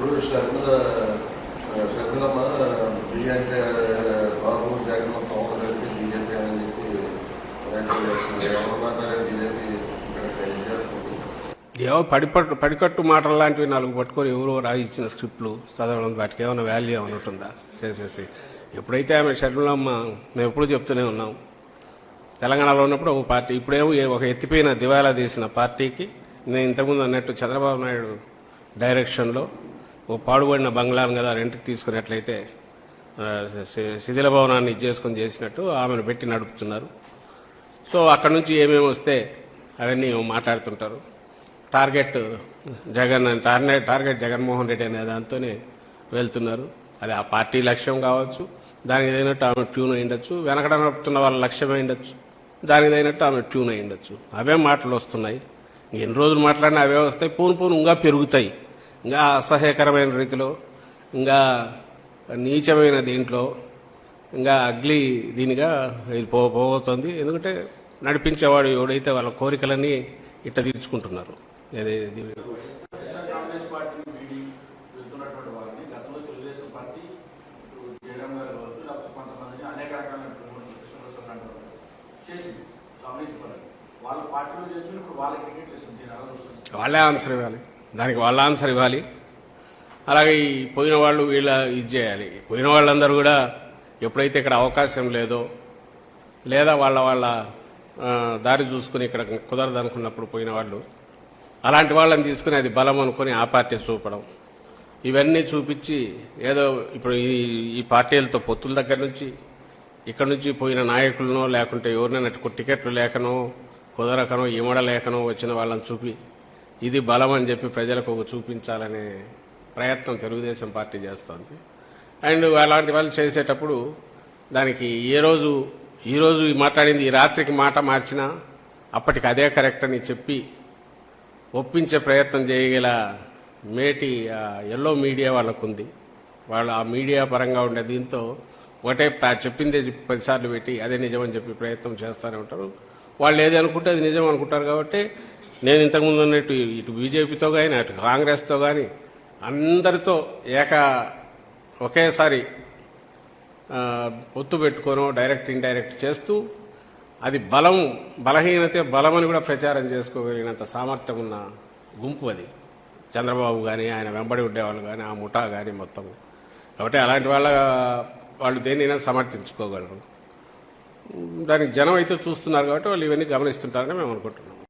ఇప్పుడు షర్మిల షర్మిలమ్మ బీజేపీ బాబు జగన్ పవన్ కలిపి బీజేపీ అని చెప్పి ఎవరన్నా సరే బీజేపీ ఏవో పడిపట్టు పడికట్టు మాటలు లాంటివి నాలుగు పట్టుకొని ఎవరో రాయించిన స్క్రిప్ట్లు చదవడం వాటికి ఏమైనా వాల్యూ ఏమైనా ఉంటుందా? చేసేసి. ఎప్పుడైతే ఆమె షర్మిలమ్మ మేము ఎప్పుడు చెప్తూనే ఉన్నాం. తెలంగాణలో ఉన్నప్పుడు ఒక పార్టీ ఇప్పుడేమో ఒక ఎత్తిపోయిన దివాలా తీసిన పార్టీకి నేను ఇంతకుముందు అన్నట్టు చంద్రబాబు నాయుడు డైరెక్షన్లో ఓ పాడుబడిన బంగ్లాను కదా రెంట్కి తీసుకున్నట్లయితే శి- శిథిల భవనాన్ని ఇది చేసుకొని చేసినట్టు ఆమెను పెట్టి నడుపుతున్నారు. సో అక్కడ నుంచి ఏమేమి వస్తే అవన్నీ మాట్లాడుతుంటారు. Target Jagan target target Jaganmohan Reddy అనే దాంతోనే వెళ్తున్నారు. అది ఆ పార్టీ లక్ష్యం కావచ్చు దానికి తగినట్టు ఆమె ట్యూన్ అయ్యిండొచ్చు వెనకడ నడుపుతున్న వాళ్ళ లక్ష్యం అయ్యిండొచ్చు దానికి తగినట్టు ఆమె ట్యూన్ అయ్యిండొచ్చు అవే మాటలు వస్తున్నాయి. ఎన్ని రోజులు మాట్లాడినా అవే వస్తాయి. పూను పూను ఇంకా పెరుగుతాయి. ఇంకా అసహ్యకరమైన రీతిలో ఇంకా నీచమైన దీంట్లో ఇంకా అగ్లీ దీనిగా ఇది పో పోతుంది ఎందుకంటే నడిపించేవాడు ఎవడైతే వాళ్ళ కోరికలన్నీ ఇట్ట తీర్చుకుంటున్నారు. వాళ్ళే ఆన్సర్ ఇవ్వాలి. దానికి వాళ్ళ ఆన్సర్ ఇవ్వాలి. అలాగే ఈ పోయిన వాళ్ళు వీళ్ళ ఇది చేయాలి. పోయిన వాళ్ళందరూ కూడా ఎప్పుడైతే ఇక్కడ అవకాశం లేదో లేదా వాళ్ళ వాళ్ళ దారి చూసుకుని ఇక్కడ కుదరదనుకున్నప్పుడు పోయిన వాళ్ళు అలాంటి వాళ్ళని తీసుకుని అది బలం అనుకుని ఆ పార్టీ చూపడం. ఇవన్నీ చూపించి ఏదో ఇప్పుడు ఈ ఈ పార్టీలతో పొత్తుల దగ్గర నుంచి ఇక్కడ నుంచి పోయిన నాయకులనో లేకుంటే ఎవరినైనా టికెట్లు లేకనో కుదరకనో ఇమడ లేకనో వచ్చిన వాళ్ళని చూపి ఇది బలం అని చెప్పి ప్రజలకు ఒక చూపించాలనే ప్రయత్నం తెలుగుదేశం పార్టీ చేస్తోంది. అండ్ అలాంటి వాళ్ళు చేసేటప్పుడు దానికి ఏ రోజు ఈ మాట్లాడింది ఈ రాత్రికి మాట మార్చినా అప్పటికి అదే కరెక్ట్ అని చెప్పి ఒప్పించే ప్రయత్నం చేయగల మేటి ఆ ఎల్లో మీడియా వాళ్ళకు ఉంది వాళ్ళు ఆ మీడియా పరంగా ఉండే దీంతో ఒకటే చెప్పిందే పదిసార్లు పెట్టి అదే నిజమని చెప్పి ప్రయత్నం చేస్తూనే ఉంటారు. వాళ్ళు ఏది అనుకుంటే అది నిజం అనుకుంటారు కాబట్టి నేను ఇంతకుముందు ఉన్నట్టు ఇటు బీజేపీతో కానీ అటు కాంగ్రెస్తో కానీ అందరితో ఏక ఒకేసారి పొత్తు పెట్టుకోనో డైరెక్ట్ ఇండైరెక్ట్ చేస్తూ అది బలం బలహీనతే బలమని కూడా ప్రచారం చేసుకోగలిగినంత సామర్థ్యం ఉన్న గుంపు అది. చంద్రబాబు కానీ ఆయన వెంబడి ఉండేవాళ్ళు కానీ ఆ ముఠా కానీ మొత్తం. కాబట్టి అలాంటి వాళ్ళ వాళ్ళు దేన్నైనా సమర్థించుకోగలరు. దానికి జనం అయితే చూస్తున్నారు కాబట్టి వాళ్ళు ఇవన్నీ గమనిస్తుంటారని మేము అనుకుంటున్నాం.